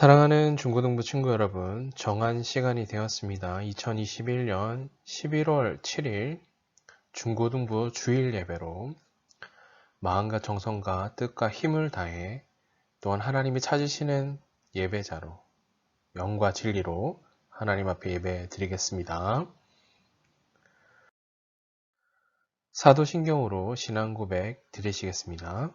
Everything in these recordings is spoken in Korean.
사랑하는 중고등부 친구 여러분, 정한 시간이 되었습니다. 2021년 11월 7일 중고등부 주일 예배로 마음과 정성과 뜻과 힘을 다해 또한 하나님이 찾으시는 예배자로 영과 진리로 하나님 앞에 예배 드리겠습니다. 사도신경으로 신앙 고백 드리시겠습니다.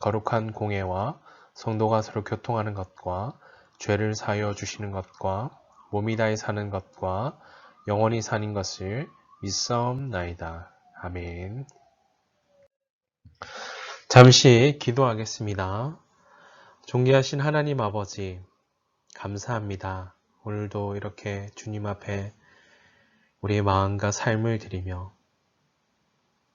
거룩한 공예와 성도가 서로 교통하는 것과 죄를 사여 주시는 것과 몸이 다해 사는 것과 영원히 사는 것을 믿사옵나이다. 아멘. 잠시 기도하겠습니다. 존귀하신 하나님 아버지, 감사합니다. 오늘도 이렇게 주님 앞에 우리의 마음과 삶을 드리며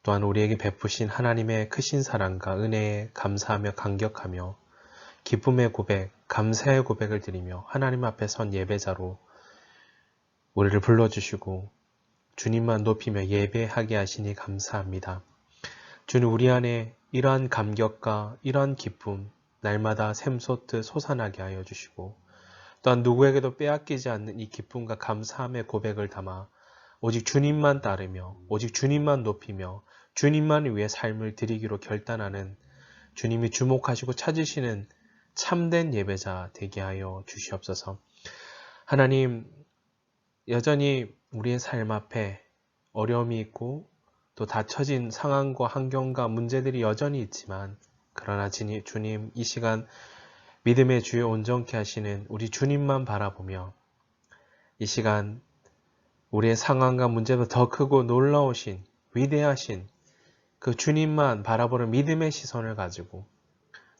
또한 우리에게 베푸신 하나님의 크신 사랑과 은혜에 감사하며 감격하며 기쁨의 고백, 감사의 고백을 드리며 하나님 앞에 선 예배자로 우리를 불러주시고 주님만 높이며 예배하게 하시니 감사합니다. 주는 우리 안에 이러한 감격과 이러한 기쁨 날마다 샘솟듯 솟아나게 하여 주시고 또한 누구에게도 빼앗기지 않는 이 기쁨과 감사함의 고백을 담아 오직 주님만 따르며 오직 주님만 높이며 주님만 위해 삶을 드리기로 결단하는 주님이 주목하시고 찾으시는 참된 예배자 되게 하여 주시옵소서. 하나님, 여전히 우리의 삶 앞에 어려움이 있고 또 닫혀진 상황과 환경과 문제들이 여전히 있지만 그러나 주님 이 시간 믿음의 주에 온전케 하시는 우리 주님만 바라보며 이 시간 우리의 상황과 문제보다 더 크고 놀라우신 위대하신 그 주님만 바라보는 믿음의 시선을 가지고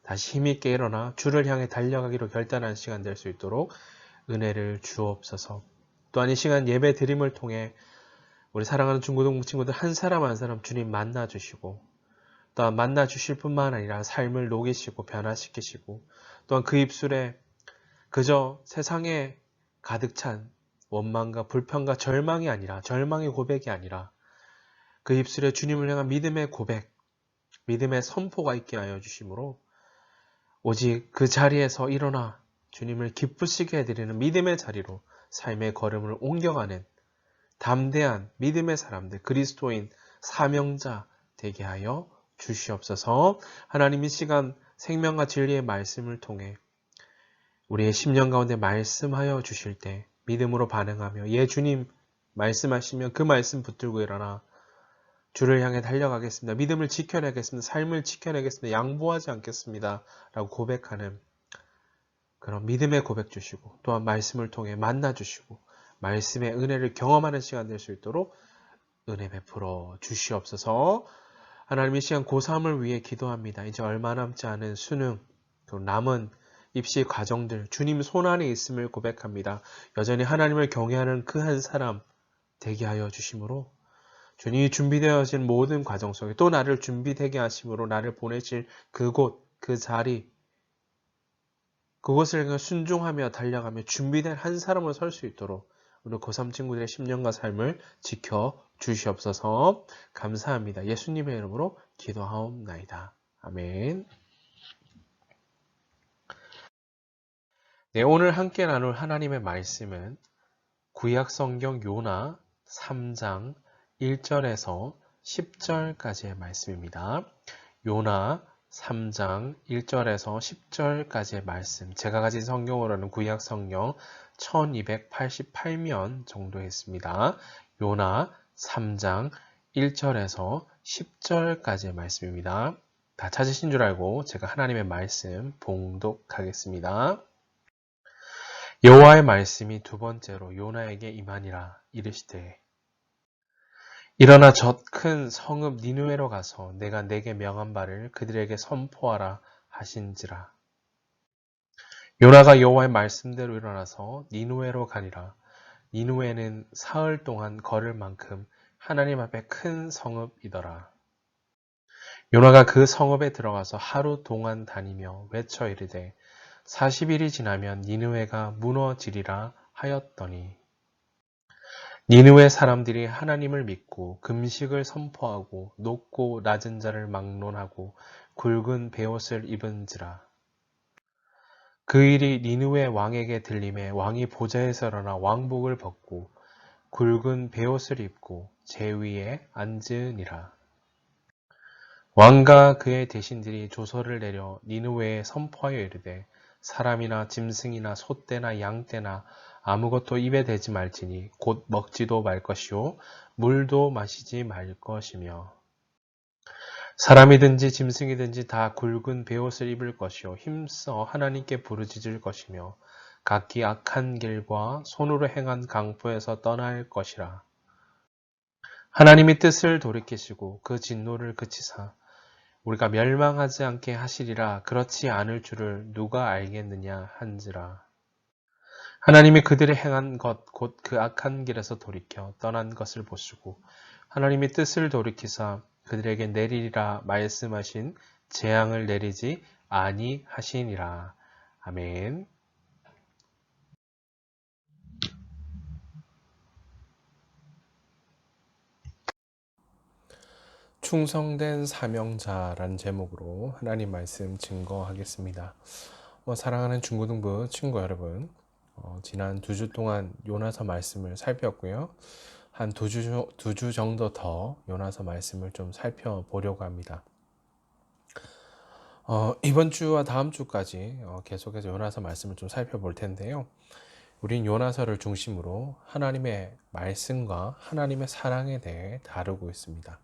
다시 힘있게 일어나 주를 향해 달려가기로 결단한 시간 될 수 있도록 은혜를 주옵소서. 또한 이 시간 예배 드림을 통해 우리 사랑하는 중고등 친구들 한 사람 한 사람 주님 만나 주시고 또한 만나 주실 뿐만 아니라 삶을 녹이시고 변화시키시고 또한 그 입술에 그저 세상에 가득 찬 원망과 불평과 절망이 아니라 절망의 고백이 아니라 그 입술에 주님을 향한 믿음의 고백, 믿음의 선포가 있게 하여 주심으로 오직 그 자리에서 일어나 주님을 기쁘시게 해드리는 믿음의 자리로 삶의 걸음을 옮겨가는 담대한 믿음의 사람들, 그리스도인 사명자 되게 하여 주시옵소서. 하나님 이 시간 생명과 진리의 말씀을 통해 우리의 심령 가운데 말씀하여 주실 때 믿음으로 반응하며 예 주님 말씀하시면 그 말씀 붙들고 일어나 주를 향해 달려가겠습니다. 믿음을 지켜내겠습니다. 삶을 지켜내겠습니다. 양보하지 않겠습니다. 라고 고백하는 그런 믿음의 고백 주시고 또한 말씀을 통해 만나 주시고 말씀의 은혜를 경험하는 시간 될 수 있도록 은혜 베풀어 주시옵소서 하나님 이 시간 고3을 위해 기도합니다. 이제 얼마 남지 않은 수능, 또 남은 입시 과정들 주님 손 안에 있음을 고백합니다. 여전히 하나님을 경외하는 그 한 사람 되게 하여 주심으로 주님이 준비되어진 모든 과정 속에 또 나를 준비되게 하심으로 나를 보내실 그곳, 그 자리 그곳을 순종하며 달려가며 준비된 한 사람으로 설 수 있도록 우리 고3 친구들의 10년과 삶을 지켜 주시옵소서 감사합니다. 예수님의 이름으로 기도하옵나이다. 아멘 네, 오늘 함께 나눌 하나님의 말씀은 구약 성경 요나 3장 1절에서 10절까지의 말씀입니다. 요나 3장 1절에서 10절까지의 말씀. 제가 가진 성경으로는 구약 성경 1288면 정도 했습니다. 요나 3장 1절에서 10절까지의 말씀입니다. 다 찾으신 줄 알고 제가 하나님의 말씀 봉독하겠습니다. 여호와의 말씀이 두 번째로 요나에게 임하니라 이르시되 일어나 저 큰 성읍 니누에로 가서 내가 내게 명한 바를 그들에게 선포하라 하신지라 요나가 여호와의 말씀대로 일어나서 니누에로 가니라. 니누에는 사흘 동안 걸을 만큼 하나님 앞에 큰 성읍이더라. 요나가 그 성읍에 들어가서 하루 동안 다니며 외쳐 이르되 40일이 지나면 니느웨가 무너지리라 하였더니 니느웨 사람들이 하나님을 믿고 금식을 선포하고 높고 낮은 자를 막론하고 굵은 베옷을 입은지라. 그 일이 니느웨 왕에게 들림에 왕이 보좌에서 일어나 왕복을 벗고 굵은 베옷을 입고 제 위에 앉으니라. 왕과 그의 대신들이 조서를 내려 니느웨에 선포하여 이르되 사람이나 짐승이나 소떼나 양떼나 아무것도 입에 대지 말지니 곧 먹지도 말 것이요. 물도 마시지 말 것이며. 사람이든지 짐승이든지 다 굵은 베옷을 입을 것이요. 힘써 하나님께 부르짖을 것이며 각기 악한 길과 손으로 행한 강포에서 떠날 것이라. 하나님이 뜻을 돌이키시고 그 진노를 그치사 우리가 멸망하지 않게 하시리라. 그렇지 않을 줄을 누가 알겠느냐 한지라. 하나님이 그들이 행한 것 곧 그 악한 길에서 돌이켜 떠난 것을 보시고 하나님이 뜻을 돌이키사 그들에게 내리리라 말씀하신 재앙을 내리지 아니하시니라. 아멘. 충성된 사명자라는 제목으로 하나님 말씀 증거하겠습니다. 어, 사랑하는 중고등부 친구 여러분, 어, 지난 두 주 동안 요나서 말씀을 살폈고요. 한 두 주 두 주 정도 더 요나서 말씀을 좀 살펴보려고 합니다. 어, 이번 주와 다음 주까지 어, 계속해서 요나서 말씀을 좀 살펴볼 텐데요. 우린 요나서를 중심으로 하나님의 말씀과 하나님의 사랑에 대해 다루고 있습니다.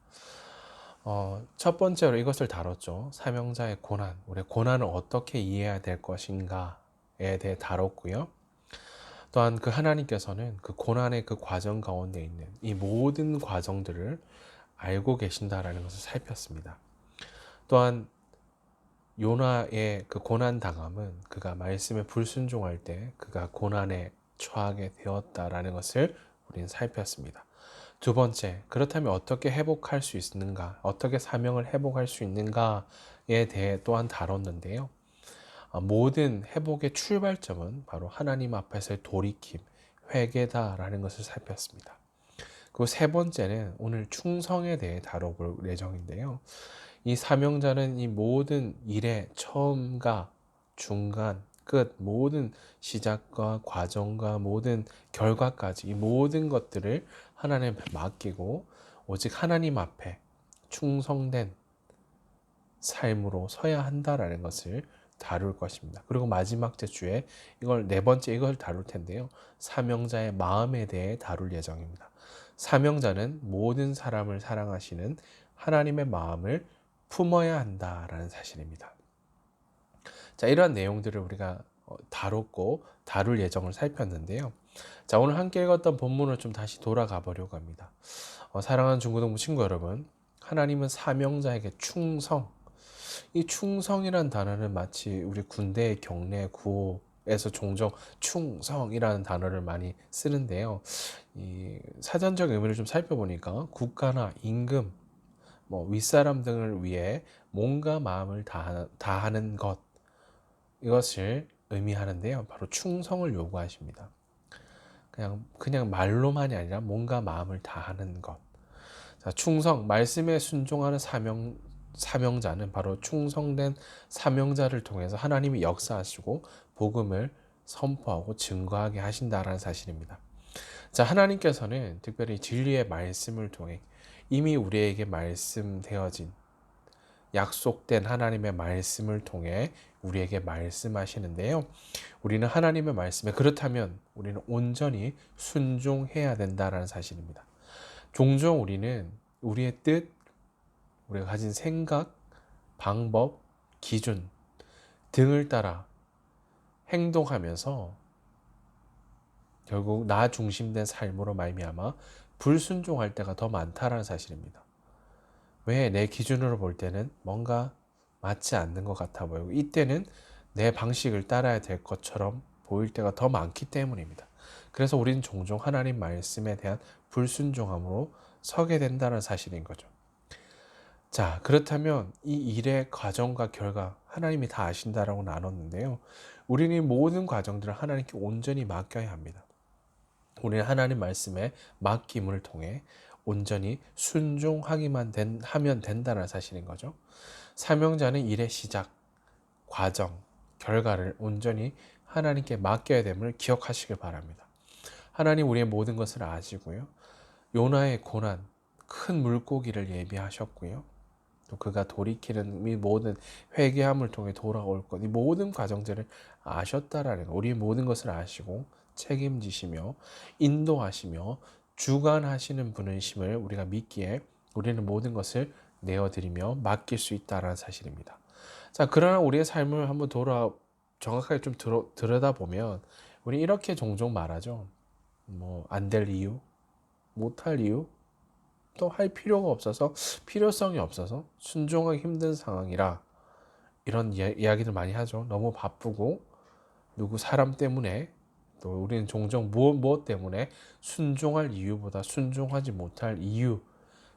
어, 첫 번째로 이것을 다뤘죠. 사명자의 고난, 우리 고난을 어떻게 이해해야 될 것인가에 대해 다뤘고요. 또한 그 하나님께서는 그 고난의 그 과정 가운데 있는 이 모든 과정들을 알고 계신다라는 것을 살폈습니다. 또한 요나의 그 고난 당함은 그가 말씀에 불순종할 때 그가 고난에 처하게 되었다라는 것을 우리는 살폈습니다. 두 번째, 그렇다면 어떻게 회복할 수 있는가, 어떻게 사명을 회복할 수 있는가에 대해 또한 다뤘는데요. 아, 모든 회복의 출발점은 바로 하나님 앞에서의 돌이킴, 회개다라는 것을 살폈습니다. 그리고 세 번째는 오늘 충성에 대해 다뤄볼 예정인데요. 이 사명자는 이 모든 일의 처음과 중간, 끝, 모든 시작과 과정과 모든 결과까지 이 모든 것들을 하나님 앞에 맡기고 오직 하나님 앞에 충성된 삶으로 서야 한다라는 것을 다룰 것입니다. 그리고 마지막 주에 이걸 네 번째 이걸 다룰 텐데요. 사명자의 마음에 대해 다룰 예정입니다. 사명자는 모든 사람을 사랑하시는 하나님의 마음을 품어야 한다라는 사실입니다. 자, 이러한 내용들을 우리가 어, 다뤘고 다룰 예정을 살폈는데요. 자, 오늘 함께 읽었던 본문을 좀 다시 돌아가 보려고 합니다. 어, 사랑하는 중고등부 친구 여러분, 하나님은 사명자에게 충성. 이 충성이란 단어는 마치 우리 군대의 경례 구호에서 종종 충성이라는 단어를 많이 쓰는데요. 이 사전적 의미를 좀 살펴보니까 국가나 임금, 뭐 윗사람 등을 위해 몸과 마음을 다하는 것 이것을 의미하는데요. 바로 충성을 요구하십니다. 그냥 그냥 말로만이 아니라 뭔가 마음을 다하는 것. 자, 충성 말씀에 순종하는 사명 사명자는 바로 충성된 사명자를 통해서 하나님이 역사하시고 복음을 선포하고 증거하게 하신다라는 사실입니다. 자, 하나님께서는 특별히 진리의 말씀을 통해 이미 우리에게 말씀되어진 약속된 하나님의 말씀을 통해 우리에게 말씀하시는데요. 우리는 하나님의 말씀에 그렇다면 우리는 온전히 순종해야 된다라는 사실입니다. 종종 우리는 우리의 뜻, 우리가 가진 생각, 방법, 기준 등을 따라 행동하면서 결국 나 중심된 삶으로 말미암아 불순종할 때가 더 많다라는 사실입니다. 왜 내 기준으로 볼 때는 뭔가 맞지 않는 것 같아 보이고 이때는 내 방식을 따라야 될 것처럼 보일 때가 더 많기 때문입니다. 그래서 우리는 종종 하나님 말씀에 대한 불순종함으로 서게 된다는 사실인 거죠. 자, 그렇다면 이 일의 과정과 결과 하나님이 다 아신다라고 나눴는데요. 우리는 이 모든 과정들을 하나님께 온전히 맡겨야 합니다. 우리는 하나님 말씀에 맡김을 통해 온전히 순종하기만 된, 하면 된다는 사실인 거죠. 사명자는 일의 시작, 과정, 결과를 온전히 하나님께 맡겨야 됨을 기억하시길 바랍니다. 하나님 우리의 모든 것을 아시고요. 요나의 고난, 큰 물고기를 예비하셨고요. 또 그가 돌이키는 이 모든 회개함을 통해 돌아올 것, 이 모든 과정들을 아셨다라는 것, 우리의 모든 것을 아시고 책임지시며 인도하시며 주관하시는 분이심을 우리가 믿기에 우리는 모든 것을 내어드리며 맡길 수 있다라는 사실입니다. 자, 그러나 우리의 삶을 한번 돌아 정확하게 좀 들어, 들여다보면 우리 이렇게 종종 말하죠. 뭐 안 될 이유, 못할 이유, 또 할 필요가 없어서 필요성이 없어서 순종하기 힘든 상황이라 이런 이야, 이야기들 많이 하죠. 너무 바쁘고 누구 사람 때문에 또 우리는 종종 무엇 무엇 때문에 순종할 이유보다 순종하지 못할 이유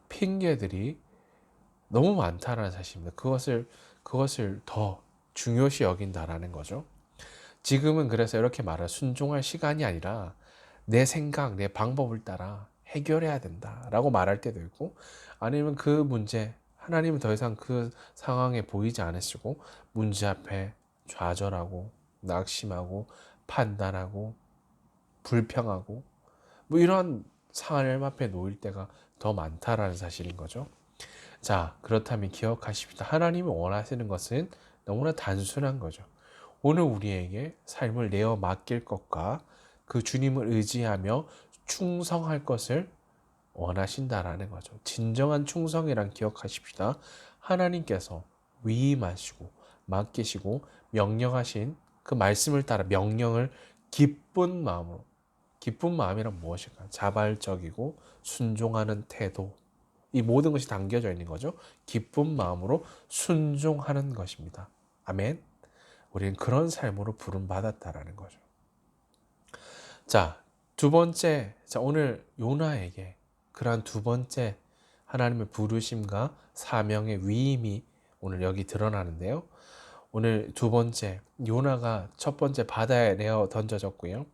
핑계들이 너무 많다는 사실입니다. 그것을 그것을 더 중요시 여긴다라는 거죠. 지금은 그래서 이렇게 말할 순종할 시간이 아니라 내 생각, 내 방법을 따라 해결해야 된다라고 말할 때도 있고 아니면 그 문제 하나님은 더 이상 그 상황에 보이지 않으시고 문제 앞에 좌절하고 낙심하고 판단하고 불평하고 뭐 이런 상황을 앞에 놓일 때가 더 많다라는 사실인 거죠. 자, 그렇다면 기억하십시다. 하나님이 원하시는 것은 너무나 단순한 거죠. 오늘 우리에게 삶을 내어 맡길 것과 그 주님을 의지하며 충성할 것을 원하신다라는 거죠. 진정한 충성이란 기억하십시다. 하나님께서 위임하시고 맡기시고 명령하신 그 말씀을 따라 명령을 기쁜 마음으로 기쁜 마음이란 무엇일까? 자발적이고 순종하는 태도. 이 모든 것이 담겨져 있는 거죠. 기쁜 마음으로 순종하는 것입니다. 아멘. 우리는 그런 삶으로 부름 받았다라는 거죠. 자, 두 번째, 자, 오늘 요나에게 그러한 두 번째 하나님의 부르심과 사명의 위임이 오늘 여기 드러나는데요. 오늘 두 번째, 요나가 첫 번째 바다에 내어 던져졌고요.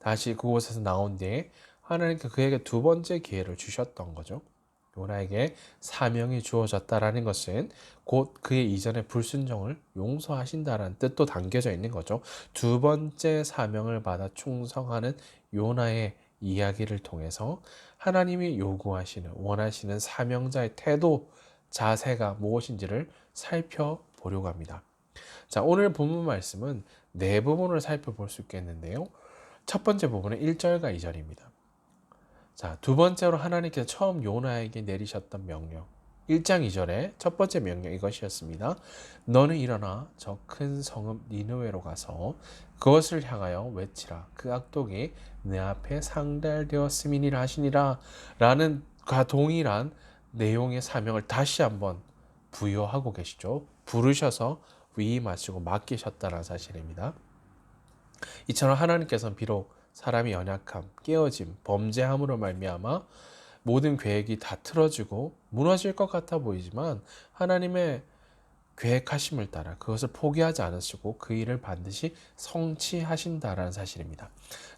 다시 그곳에서 나온 뒤에 하나님께 그에게 두 번째 기회를 주셨던 거죠. 요나에게 사명이 주어졌다라는 것은 곧 그의 이전의 불순종을 용서하신다라는 뜻도 담겨져 있는 거죠. 두 번째 사명을 받아 충성하는 요나의 이야기를 통해서 하나님이 요구하시는 원하시는 사명자의 태도 자세가 무엇인지를 살펴보려고 합니다. 자, 오늘 본문 말씀은 네 부분을 살펴볼 수 있겠는데요. 첫 번째 부분은 1절과 2절입니다. 자, 두 번째로 하나님께서 처음 요나에게 내리셨던 명령. 1장 2절에 첫 번째 명령 이것이었습니다. 너는 일어나 저 큰 성읍 니느웨로 가서 그것을 향하여 외치라. 그 악독이 내 앞에 상달되었음이니라 하시니라. 라는 가 동일한 내용의 사명을 다시 한번 부여하고 계시죠. 부르셔서 위임하시고 맡기셨다는 사실입니다. 이처럼 하나님께서는 비록 사람이 연약함, 깨어짐, 범죄함으로 말미암아 모든 계획이 다 틀어지고 무너질 것 같아 보이지만 하나님의 계획하심을 따라 그것을 포기하지 않으시고 그 일을 반드시 성취하신다라는 사실입니다.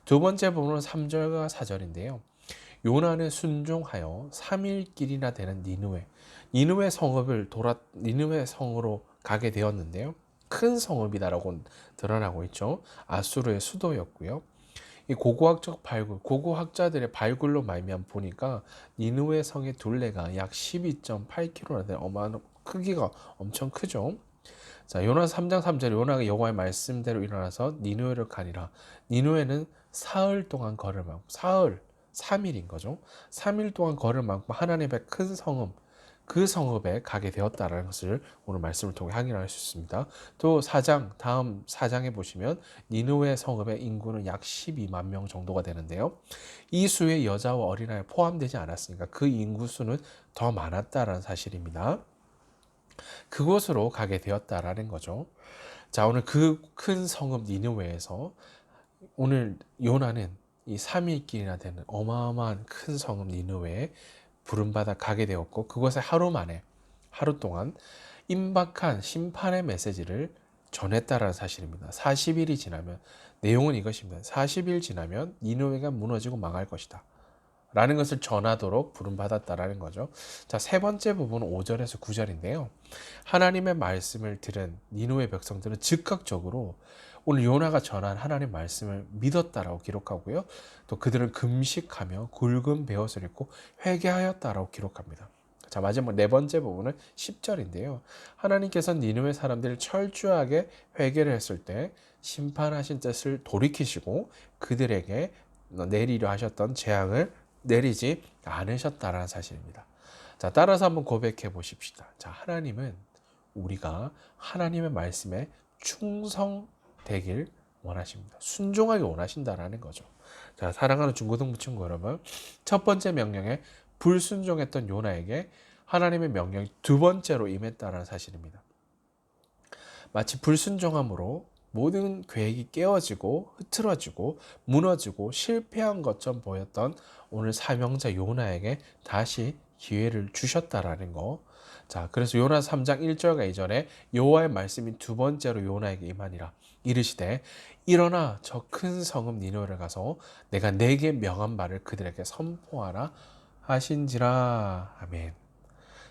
두 번째 부분은 3절과 4절인데요. 요나는 순종하여 3일길이나 되는 니누웨, 니누웨 성읍을 돌아 니누웨 성으로 가게 되었는데요. 큰 성읍이다라고 드러나고 있죠. 아수르의 수도였고요. 이 고고학적 발굴, 고고학자들의 발굴로 말미암 보니까 니누의 성의 둘레가 약 12.8km나 되는 어마어마한 크기가 엄청 크죠. 자, 요나 3장 3절에 요나가 여호와의 말씀대로 일어나서 니누에를 가니라. 니누에는 사흘 동안 만큼 사흘 3일인 거죠. 3일 동안 만큼 하나님의 큰 성읍 그 성읍에 가게 되었다라는 것을 오늘 말씀을 통해 확인할 수 있습니다. 또 4장 다음 4장에 보시면 니누의 성읍의 인구는 약 12만 명 정도가 되는데요. 이 수의 여자와 어린아이 포함되지 않았으니까 그 인구 수는 더 많았다라는 사실입니다. 그곳으로 가게 되었다라는 거죠. 자, 오늘 그 큰 성읍 니느웨에서 오늘 요나는 이 3일길이나 되는 어마어마한 큰 성읍 니느웨에 부름받아 가게 되었고 그것에 하루 만에 하루 동안 임박한 심판의 메시지를 전했다라는 사실입니다. 40일이 지나면 내용은 이것입니다. 40일 지나면 니느웨가 무너지고 망할 것이다. 라는 것을 전하도록 부름받았다라는 거죠. 자, 세 번째 부분은 5절에서 9절인데요. 하나님의 말씀을 들은 니누의 백성들은 즉각적으로 오늘 요나가 전한 하나님 말씀을 믿었다라고 기록하고요. 또 그들은 금식하며 굵은 베옷을 입고 회개하였다라고 기록합니다. 자, 마지막 네 번째 부분은 10절인데요. 하나님께서 니누의 사람들을 철저하게 회개를 했을 때 심판하신 뜻을 돌이키시고 그들에게 내리려 하셨던 재앙을 내리지 않으셨다라는 사실입니다. 자, 따라서 한번 고백해 보십시다. 자, 하나님은 우리가 하나님의 말씀에 충성 되길 원하십니다. 순종하게 원하신다라는 거죠. 자, 사랑하는 중고등부 친구 여러분. 첫 번째 명령에 불순종했던 요나에게 하나님의 명령이 두 번째로 임했다라는 사실입니다. 마치 불순종함으로 모든 계획이 깨어지고 흐트러지고 무너지고 실패한 것처럼 보였던 오늘 사명자 요나에게 다시 기회를 주셨다라는 거. 자, 그래서 요나 3장 1절과 2절에 여호와의 말씀이 두 번째로 요나에게 임하니라. 이르시되 일어나 저 큰 성읍 니노를 가서 내가 내게 명한 말을 그들에게 선포하라 하신지라. 아멘.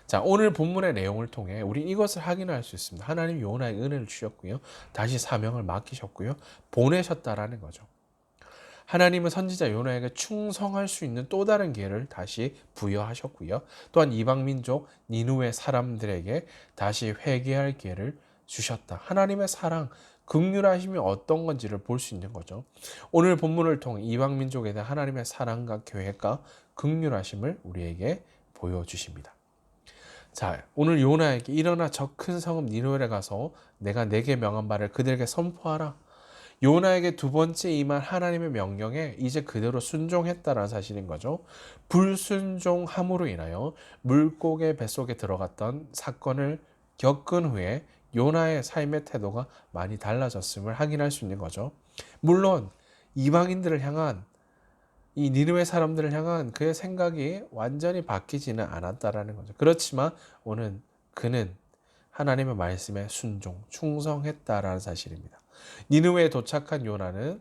자, 오늘 본문의 내용을 통해 우리 이것을 확인할 수 있습니다. 하나님 요나에게 은혜를 주셨고요. 다시 사명을 맡기셨고요. 보내셨다라는 거죠. 하나님은 선지자 요나에게 충성할 수 있는 또 다른 기회를 다시 부여하셨고요. 또한 이방 민족 니누의 사람들에게 다시 회개할 기회를 주셨다. 하나님의 사랑, 극률하심이 어떤 건지를 볼 수 있는 거죠. 오늘 본문을 통해 이방 민족에 대한 하나님의 사랑과 계획과 극률하심을 우리에게 보여주십니다. 자, 오늘 요나에게 일어나 저 큰 성읍 니누에 가서 내가 내게 명한 말을 그들에게 선포하라. 요나에게 두 번째 임한 하나님의 명령에 이제 그대로 순종했다라는 사실인 거죠. 불순종함으로 인하여 물고기 뱃속에 들어갔던 사건을 겪은 후에 요나의 삶의 태도가 많이 달라졌음을 확인할 수 있는 거죠. 물론 이방인들을 향한 이 니느웨 사람들을 향한 그의 생각이 완전히 바뀌지는 않았다라는 거죠. 그렇지만 오늘 그는 하나님의 말씀에 순종, 충성했다라는 사실입니다. 니느웨에 도착한 요나는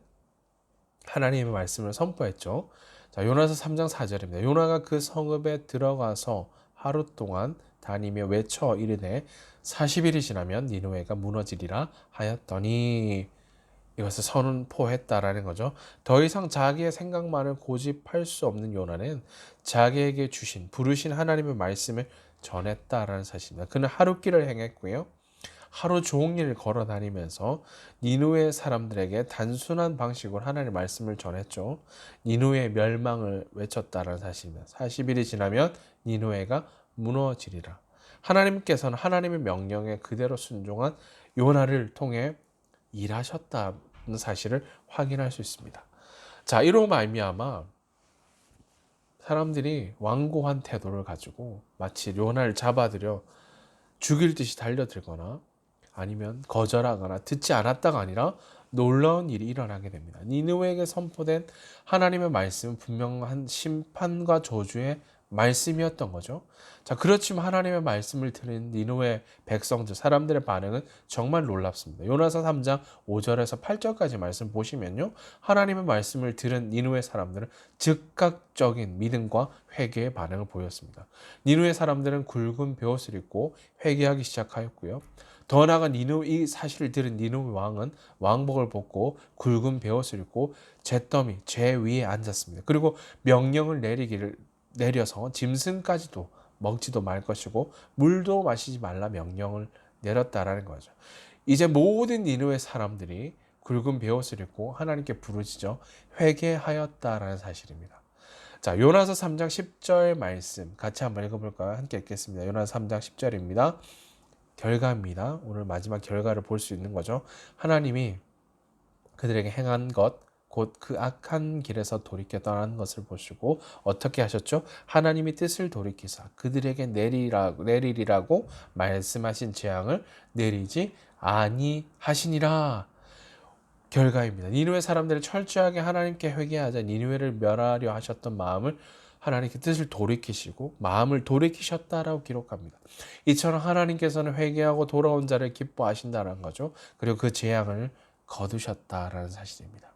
하나님의 말씀을 선포했죠. 자, 요나서 3장 4절입니다. 요나가 그 성읍에 들어가서 하루 동안 다니며 외쳐 이르되 40일이 지나면 니느웨가 무너지리라 하였더니 이것을 선포했다라는 거죠. 더 이상 자기의 생각만을 고집할 수 없는 요나는 자기에게 주신 부르신 하나님의 말씀을 전했다라는 사실입니다. 그는 하루 길을 행했고요. 하루 종일 걸어 다니면서 니누의 사람들에게 단순한 방식으로 하나님의 말씀을 전했죠. 니누의 멸망을 외쳤다라는 사실입니다. 40일이 지나면 니누에가 무너지리라. 하나님께서는 하나님의 명령에 그대로 순종한 요나를 통해 일하셨다는 사실을 확인할 수 있습니다. 자, 이로 말미암아 사람들이 완고한 태도를 가지고 마치 요나를 잡아들여 죽일 듯이 달려들거나 아니면 거절하거나 듣지 않았다가 아니라 놀라운 일이 일어나게 됩니다. 니느웨에게 선포된 하나님의 말씀은 분명한 심판과 저주의 말씀이었던 거죠. 자, 그렇지만 하나님의 말씀을 들은 니누의 백성들, 사람들의 반응은 정말 놀랍습니다. 요나서 3장 5절에서 8절까지 말씀 보시면요. 하나님의 말씀을 들은 니누의 사람들은 즉각적인 믿음과 회개의 반응을 보였습니다. 니누의 사람들은 굵은 베옷을 입고 회개하기 시작하였고요. 더 나아가 니누 이 사실을 들은 니누 왕은 왕복을 벗고 굵은 베옷을 입고 잿더미 제 위에 앉았습니다. 그리고 명령을 내리기를 내려서 짐승까지도 먹지도 말 것이고 물도 마시지 말라 명령을 내렸다라는 거죠. 이제 모든 니누의 사람들이 굵은 베옷을 입고 하나님께 부르짖어 회개하였다라는 사실입니다. 자, 요나서 3장 10절 말씀 같이 한번 읽어볼까요? 함께 읽겠습니다. 요나서 3장 10절입니다. 결과입니다. 오늘 마지막 결과를 볼 수 있는 거죠. 하나님이 그들에게 행한 것, 곧 그 악한 길에서 돌이켜 떠나는 것을 보시고 어떻게 하셨죠? 하나님이 뜻을 돌이키사 그들에게 내리라, 내리리라고 말씀하신 재앙을 내리지 아니 하시니라 결과입니다. 니누의 사람들을 철저하게 하나님께 회개하자 니누회를 멸하려 하셨던 마음을 하나님께 뜻을 돌이키시고 마음을 돌이키셨다라고 기록합니다. 이처럼 하나님께서는 회개하고 돌아온 자를 기뻐하신다는 거죠. 그리고 그 재앙을 거두셨다라는 사실입니다.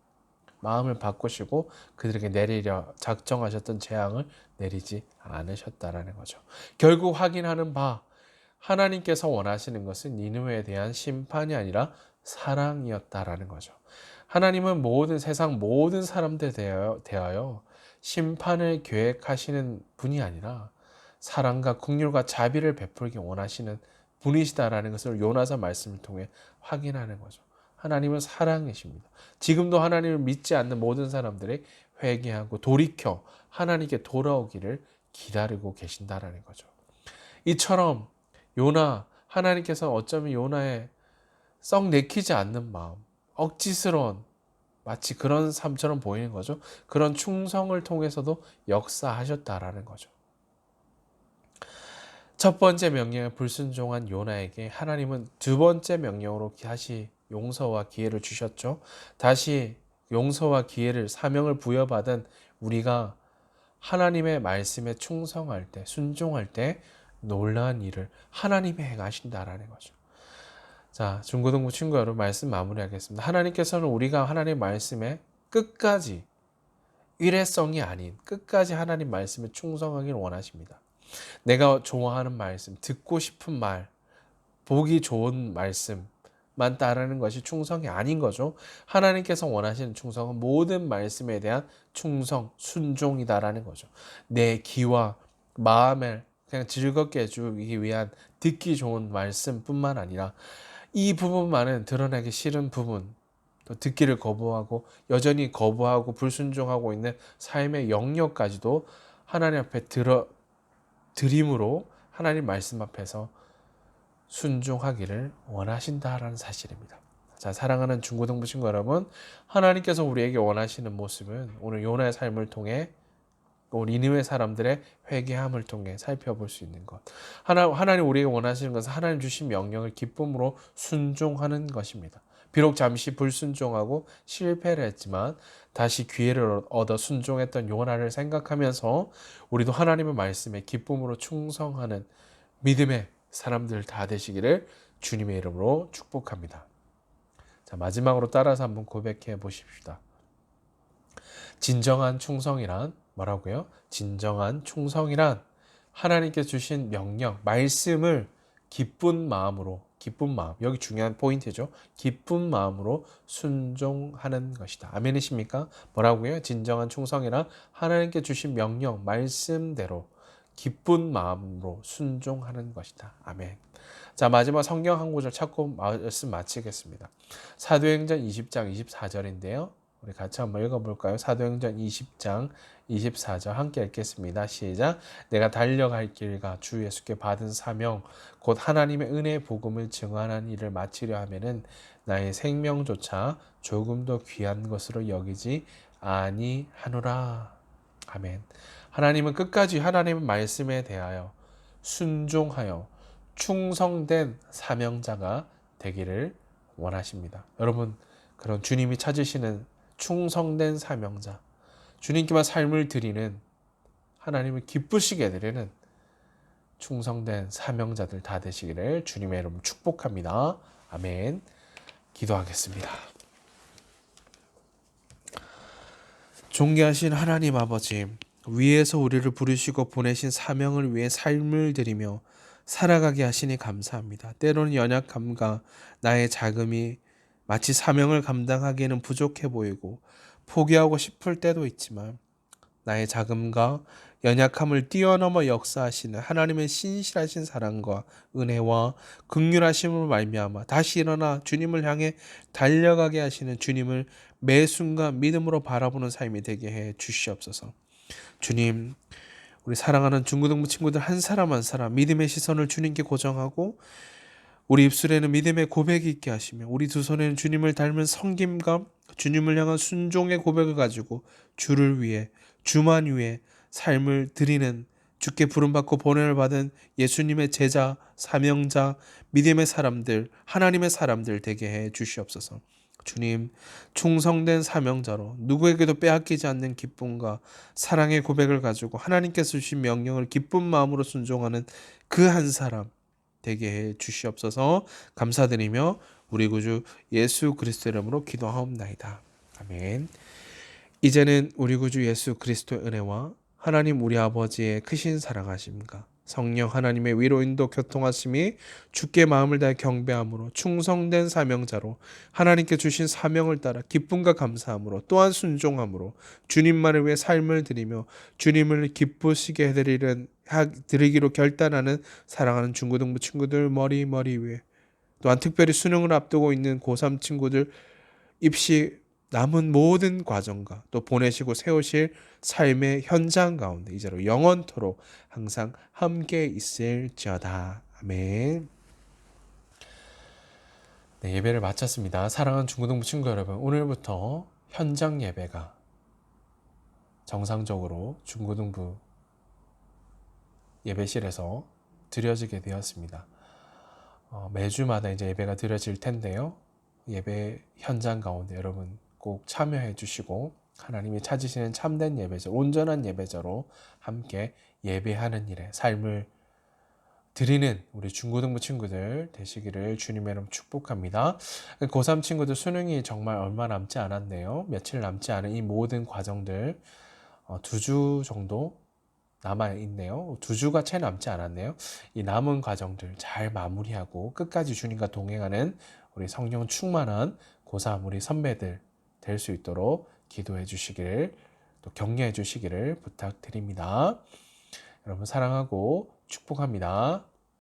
마음을 바꾸시고 그들에게 내리려 작정하셨던 재앙을 내리지 않으셨다라는 거죠. 결국 확인하는 바 하나님께서 원하시는 것은 니누에 대한 심판이 아니라 사랑이었다라는 거죠. 하나님은 모든 세상 모든 사람들 대하여, 대하여 심판을 계획하시는 분이 아니라 사랑과 국률과 자비를 베풀기 원하시는 분이시다라는 것을 요나서 말씀을 통해 확인하는 거죠. 하나님은 사랑이십니다. 지금도 하나님을 믿지 않는 모든 사람들이 회개하고 돌이켜 하나님께 돌아오기를 기다리고 계신다라는 거죠. 이처럼 요나 하나님께서 어쩌면 요나의 썩 내키지 않는 마음, 억지스러운 마치 그런 삶처럼 보이는 거죠. 그런 충성을 통해서도 역사하셨다라는 거죠. 첫 번째 명령에 불순종한 요나에게 하나님은 두 번째 명령으로 다시 용서와 기회를 주셨죠. 다시 용서와 기회를 사명을 부여받은 우리가 하나님의 말씀에 충성할 때, 순종할 때 놀라운 일을 하나님이 행하신다라는 거죠. 자, 중고등부 친구 여러분 말씀 마무리하겠습니다. 하나님께서는 우리가 하나님 말씀에 끝까지 일회성이 아닌 끝까지 하나님 말씀에 충성하기를 원하십니다. 내가 좋아하는 말씀, 듣고 싶은 말, 보기 좋은 말씀 만 따르는 것이 충성이 아닌 거죠. 하나님께서 원하시는 충성은 모든 말씀에 대한 충성, 순종이다라는 거죠. 내 귀와 마음을 그냥 즐겁게 해주기 위한 듣기 좋은 말씀뿐만 아니라 이 부분만은 드러나기 싫은 부분, 또 듣기를 거부하고 여전히 거부하고 불순종하고 있는 삶의 영역까지도 하나님 앞에 들어 드림으로 하나님 말씀 앞에서 순종하기를 원하신다라는 사실입니다. 자, 사랑하는 중고등부 친구 여러분, 하나님께서 우리에게 원하시는 모습은 오늘 요나의 삶을 통해 우리 니느웨 사람들의 회개함을 통해 살펴볼 수 있는 것. 하나, 하나님 우리에게 원하시는 것은 하나님 주신 명령을 기쁨으로 순종하는 것입니다. 비록 잠시 불순종하고 실패를 했지만 다시 기회를 얻어 순종했던 요나를 생각하면서 우리도 하나님의 말씀에 기쁨으로 충성하는 믿음의 사람들 다 되시기를 주님의 이름으로 축복합니다. 자, 마지막으로 따라서 한번 고백해 보십시다. 진정한 충성이란 뭐라고요? 진정한 충성이란 하나님께 주신 명령, 말씀을 기쁜 마음으로, 기쁜 마음, 여기 중요한 포인트죠. 기쁜 마음으로 순종하는 것이다. 아멘이십니까? 뭐라고요? 진정한 충성이란 하나님께 주신 명령, 말씀대로 기쁜 마음으로 순종하는 것이다. 아멘. 자, 마지막 성경 한 구절 찾고 말씀 마치겠습니다. 사도행전 20장 24절인데요. 우리 같이 한번 읽어볼까요? 사도행전 20장 24절 함께 읽겠습니다. 시작. 내가 달려갈 길과 주 예수께 받은 사명, 곧 하나님의 은혜의 복음을 증언하는 일을 마치려 하면은 나의 생명조차 조금 더 귀한 것으로 여기지 아니하노라. 아멘. 하나님은 끝까지 하나님의 말씀에 대하여 순종하여 충성된 사명자가 되기를 원하십니다. 여러분, 그런 주님이 찾으시는 충성된 사명자, 주님께만 삶을 드리는 하나님을 기쁘시게 드리는 충성된 사명자들 다 되시기를 주님의 이름 축복합니다. 아멘. 기도하겠습니다. 존귀하신 하나님 아버지, 위에서 우리를 부르시고 보내신 사명을 위해 삶을 드리며 살아가게 하시니 감사합니다. 때로는 연약함과 나의 자금이 마치 사명을 감당하기에는 부족해 보이고 포기하고 싶을 때도 있지만 나의 자금과 연약함을 뛰어넘어 역사하시는 하나님의 신실하신 사랑과 은혜와 극률하심을 말미암아 다시 일어나 주님을 향해 달려가게 하시는 주님을 매 순간 믿음으로 바라보는 삶이 되게 해 주시옵소서. 주님, 우리 사랑하는 중고등부 친구들 한 사람 한 사람 믿음의 시선을 주님께 고정하고 우리 입술에는 믿음의 고백이 있게 하시며 우리 두 손에는 주님을 닮은 성김과 주님을 향한 순종의 고백을 가지고 주를 위해 주만 위해 삶을 드리는 주께 부름받고 보냄을 받은 예수님의 제자, 사명자, 믿음의 사람들, 하나님의 사람들 되게 해 주시옵소서. 주님, 충성된 사명자로 누구에게도 빼앗기지 않는 기쁨과 사랑의 고백을 가지고 하나님께서 주신 명령을 기쁜 마음으로 순종하는 그 한 사람 되게 해 주시옵소서. 감사드리며 우리 구주 예수 그리스도 이름으로 기도하옵나이다. 아멘. 이제는 우리 구주 예수 그리스도의 은혜와 하나님 우리 아버지의 크신 사랑하심과 성령 하나님의 위로 인도 교통하심이 주께 마음을 다해 경배함으로 충성된 사명자로 하나님께 주신 사명을 따라 기쁨과 감사함으로 또한 순종함으로 주님만을 위해 삶을 드리며 주님을 기쁘시게 해드리는 하- 드리기로 결단하는 사랑하는 중고등부 친구들 머리 머리 위에 또한 특별히 수능을 앞두고 있는 고3 친구들 입시 남은 모든 과정과 또 보내시고 세우실 삶의 현장 가운데 이제로 영원토록 항상 함께 있을지어다. 아멘. 네, 예배를 마쳤습니다. 사랑하는 중고등부 친구 여러분, 오늘부터 현장 예배가 정상적으로 중고등부 예배실에서 드려지게 되었습니다. 어, 매주마다 이제 예배가 드려질 텐데요. 예배 현장 가운데 여러분 꼭 참여해 주시고 하나님이 찾으시는 참된 예배자, 온전한 예배자로 함께 예배하는 일에 삶을 드리는 우리 중고등부 친구들 되시기를 주님의 이름 축복합니다. 고3 친구들 수능이 정말 얼마 남지 않았네요. 며칠 남지 않은 이 모든 과정들 어, 두주 정도 남아 있네요. 두 주가 채 남지 않았네요. 이 남은 과정들 잘 마무리하고 끝까지 주님과 동행하는 우리 성령 충만한 고3 우리 선배들 될 수 있도록 기도해 주시기를 또 격려해 주시기를 부탁드립니다. 여러분 사랑하고 축복합니다.